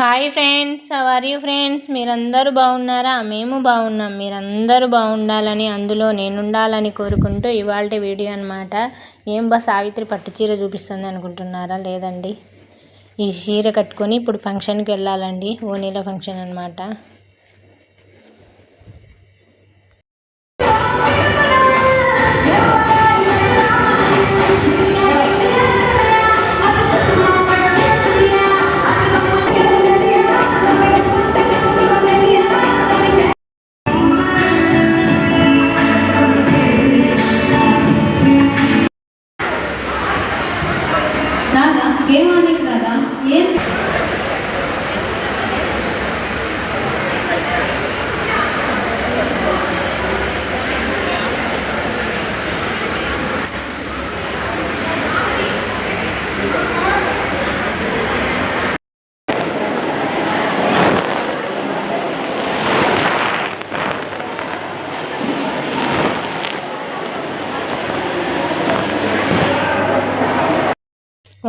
Hi friends how are you friends మీరందరూ బాగున్నారా? మేము బాగున్నాం. మీరందరూ బాగుండాలని అందులో నేనుండాలని కోరుకుంటూ ఇవాళ వీడియో అనమాట ఏం బా సావిత్రి పట్టు చీర చూపిస్తుంది అనుకుంటున్నారా? లేదండి. ఈ చీర కట్టుకొని ఇప్పుడు ఫంక్షన్కి వెళ్ళాలండి. ఓనీల ఫంక్షన్ అనమాట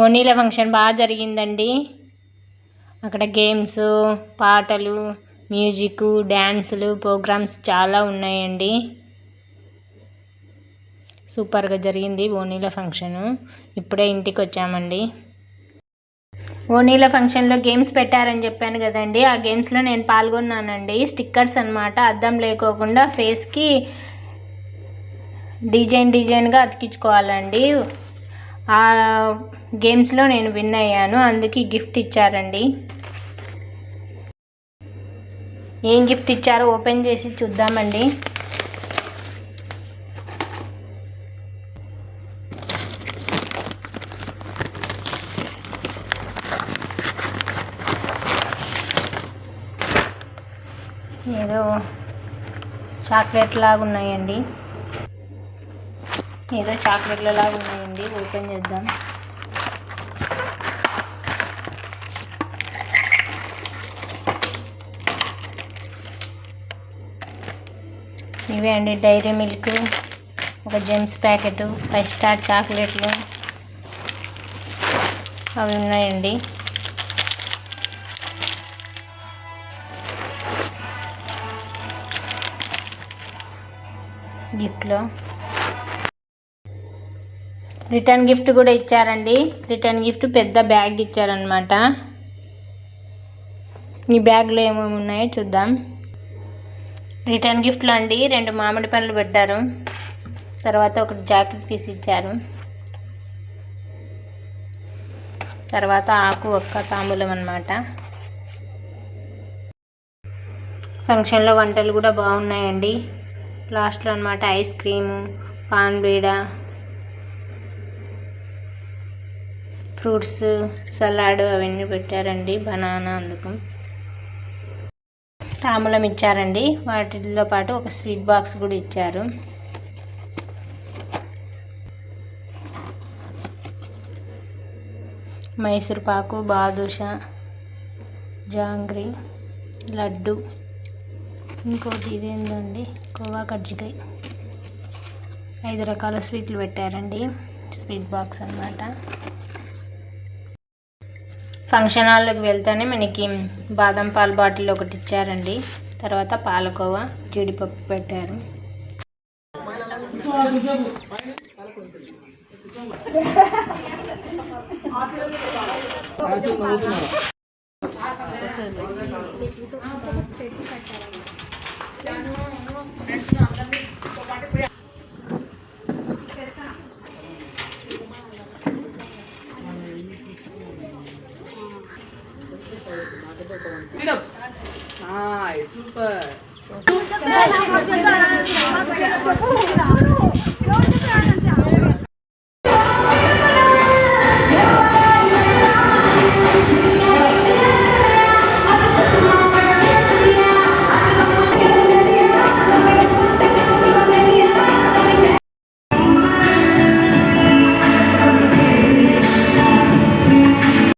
ఓనీల ఫంక్షన్ బాగా జరిగిందండి. అక్కడ గేమ్స్ పాటలు మ్యూజిక్ డ్యాన్సులు ప్రోగ్రామ్స్ చాలా ఉన్నాయండి. సూపర్గా జరిగింది ఓనీల ఫంక్షను. ఇప్పుడే ఇంటికి వచ్చామండి. ఓనీల ఫంక్షన్లో గేమ్స్ పెట్టారని చెప్పాను కదండి. ఆ గేమ్స్లో నేను పాల్గొన్నానండి. స్టిక్కర్స్ అనమాట అద్దం లేకోకుండా ఫేస్కి డిజైన్ డిజైన్గా అతికించుకోవాలండి. ఆ గేమ్స్లో నేను విన్ అయ్యాను. అందుకే గిఫ్ట్ ఇచ్చారండి. ఏం గిఫ్ట్ ఇచ్చారో ఓపెన్ చేసి చూద్దామండి. ఏదో చాక్లెట్ లాగా ఉన్నాయండి ఏదో చాక్లెట్లలా లాగా ఉన్నాయండి ఓపెన్ చేద్దాం. ఇవే అండి డైరీ మిల్క్ ఒక జెమ్స్ ప్యాకెట్ ఫైవ్ స్టార్ చాక్లెట్లు. అవి ఉన్నాయండి. గిఫ్ట్లో. రిటర్న్ గిఫ్ట్ కూడా ఇచ్చారండి. రిటర్న్ గిఫ్ట్ పెద్ద బ్యాగ్ ఇచ్చారనమాట ఈ బ్యాగ్లో ఏమేమి ఉన్నాయో చూద్దాం. రిటర్న్ గిఫ్ట్లో అండి రెండు మామిడి పండ్లు పెట్టారు. తర్వాత ఒకటి జాకెట్ పీస్ ఇచ్చారు. తర్వాత ఆకు ఒక్క తాంబూలం అనమాట ఫంక్షన్లో వంటలు కూడా బాగున్నాయండి. లాస్ట్లో అనమాట ice cream paan beeda fruits salad అవన్నీ పెట్టారండి బనానా అందుకు. తాంబూలం ఇచ్చారండి. వాటితో పాటు ఒక స్వీట్ బాక్స్ కూడా ఇచ్చారు. మైసూర్పాకు బాదుష బాదుషా జాంగ్రీ లడ్డు. ఇంకోటి ఇదేంటండి కోవా కజ్జికాయ. ఐదు రకాల స్వీట్లు పెట్టారండి. స్వీట్ బాక్స్ అన్నమాట. ఫంక్షన్ హాల్లోకి వెళ్తేనే మనకి బాదం పాలు బాటిల్ ఒకటి ఇచ్చారండి తర్వాత పాలకోవా జీడిపప్పు పెట్టారు Freedom. Hi super